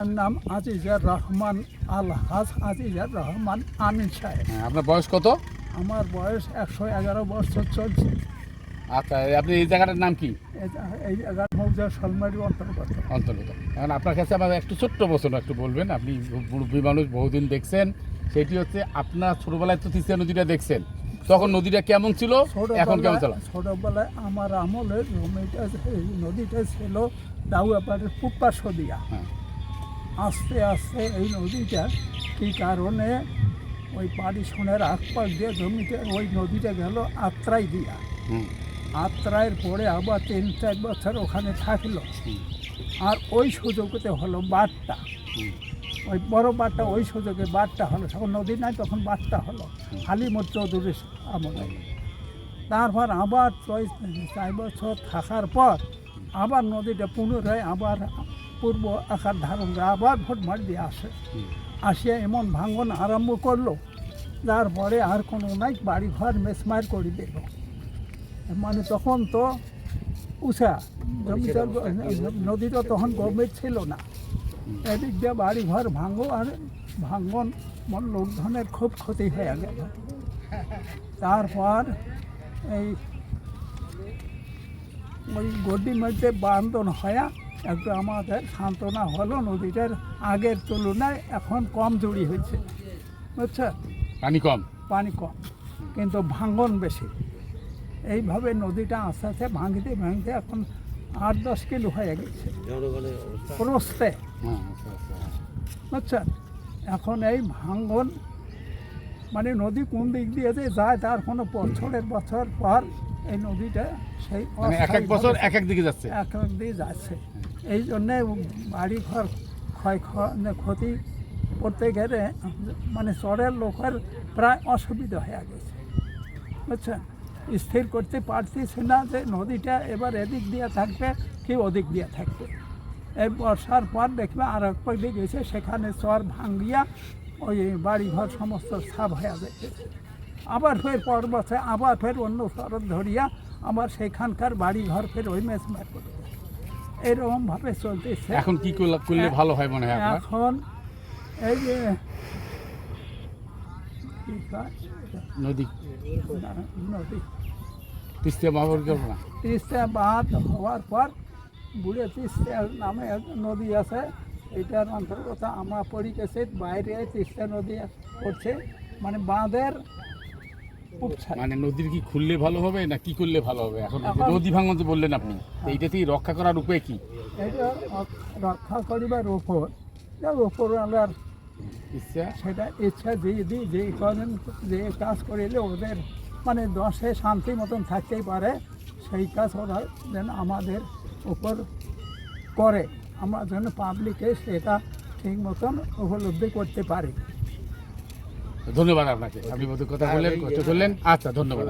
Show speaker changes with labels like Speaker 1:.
Speaker 1: নাম আজিজার রহমান আল হাজ আজিজার রহমান আমিন সাহেব।
Speaker 2: হ্যাঁ, আপনার বয়স কত?
Speaker 1: আমার বয়স একশো এগারো বছর চলছে।
Speaker 2: আচ্ছা আপনি এই জায়গাটার নাম কি?
Speaker 1: এই জায়গার মৌজা সলমারি অন্তর্গত।
Speaker 2: অন্তর্গত। এখন আপনার কাছে আমার একটু ছোট্ট প্রশ্ন একটু বলবেন। আপনি মুরব্বী মানুষ বহুদিন দেখছেন। সেটি হচ্ছে আপনার ছোটবেলায় তো তিস্তা নদীটা দেখছেন। তখন নদীটা কেমন ছিল? এখন কেমন ছিল
Speaker 1: ছোটবেলায় আমার আমলে জমিটা নদীটা ছিল দাউয়াপাড়ের পুপ্পা সদিয়া
Speaker 2: হ্যাঁ।
Speaker 1: আস্তে আস্তে এই নদীটা কী কারণে ওই পারিশনের আকপাক দিয়ে জমিতে ওই নদীটা গেল আত্রাই দিয়া। আত্রায়ের পরে আবার তিন চার বছর ওখানে থাকল। আর ওই সুযোগতে হলো বাটটা ওই বড় বাটটা ওই সুযোগে বাটটা হলো। তখন নদী নাই তখন বাটটা হলো। হালিমুর চৌধুরীর আমলে। তারপর আবার ছয় চার বছর থাকার পর আবার নদীটা পুনরায় আবার পূর্ব আকার ধারণ করে আবার ভোটমার দিয়ে আসে। আসিয়া এমন ভাঙন আরম্ভ করল তারপরে আর কোনো নাই বাড়ি ঘর মেসমার করে দিল। মানে তখন তো উষা জমিটা নদীটা তখন গভীর ছিল না। এদিক দিয়ে বাড়ি ঘর ভাঙো আর ভাঙন মন লোকধনের খুব ক্ষতি হয়ে গেল। তারপর এই ওই গডির মধ্যে বান্ধন হয়া একটু আমাদের সান্ত্বনা হলো নদীটার আগের তুলনায় এখন কম জুড়ি হয়েছে। বুঝছ?
Speaker 2: পানি কম?
Speaker 1: পানি কম কিন্তু ভাঙন বেশি। এইভাবে নদীটা আস্তে আস্তে ভাঙতে ভাঙতে এখন আট দশ কিলো হয়ে গেছে। প্রস্তে
Speaker 2: হ্যাঁ আচ্ছা আচ্ছা। হ্যাঁ।
Speaker 1: বুঝছেন এখন এই ভাঙন মানে নদী কোন দিক দিয়ে যে যায় তার কোনো বছরের বছর পর এই নদীটা সেই
Speaker 2: মানে এক এক বছর এক এক দিকে যাচ্ছে?
Speaker 1: এক এক দিয়ে যাচ্ছে। এই জন্যে বাড়ি ঘর ক্ষয় মানে ক্ষতি করতে গেলে মানে চরের লোকের প্রায় অসুবিধা হয়ে গেছে। বুঝছেন? স্থির করতে পারতেছে না যে নদীটা এবার এদিক দিয়ে থাকবে কি ওদিক দিয়ে থাকবে। এই বর্ষার পর দেখবে আর এক দিয়ে গেছে, সেখানে চর ভাঙ্গিয়া ওই বাড়ি ঘর সমস্ত সাফ হয়ে যাচ্ছে। আবার ফের পর বছর, আবার ফের অন্য শরৎ ধরিয়া আবার সেখানকার বাড়ি ঘর ফের ওই মেসমার করবে এরকমভাবে চলতেছে।
Speaker 2: এখন কি করলে- ভালো হয় মনে হয়
Speaker 1: এখন এই যে কি
Speaker 2: নদী।
Speaker 1: নদী।
Speaker 2: তিস্তা মহাপরিকল্পনা
Speaker 1: তিস্তা বাঁধ হওয়ার পর বুড়ে তিস্তা নামে নদী আছে। এটার অন্তর্গত আমরা পড়ি গেছে বাইরে তিস্তা নদী পড়ছে মানে বাঁধের
Speaker 2: মানে নদীর কি খুললে ভালো হবে না কি করলে ভালো হবে? এখন নদী ভাঙন যে বললেন আপনি। তো এইটা থেকে রক্ষা করার উপায় কি?
Speaker 1: রক্ষা করিবার উপর। উপরওয়ালার
Speaker 2: ইচ্ছা?
Speaker 1: সেটা ইচ্ছা দিয়ে দিই যে করেন যে কাজ করিলে ওদের মানে দশে শান্তি মতন থাকতেই পারে সেই কাজ ওরা যেন আমাদের উপর করে। আমরা যেন পাবলিকে সেটা ঠিক মতন উপলব্ধি করতে পারি।
Speaker 2: ধন্যবাদ আপনাকে। আপনি কথা বললেন কষ্ট করলেন। আচ্ছা ধন্যবাদ।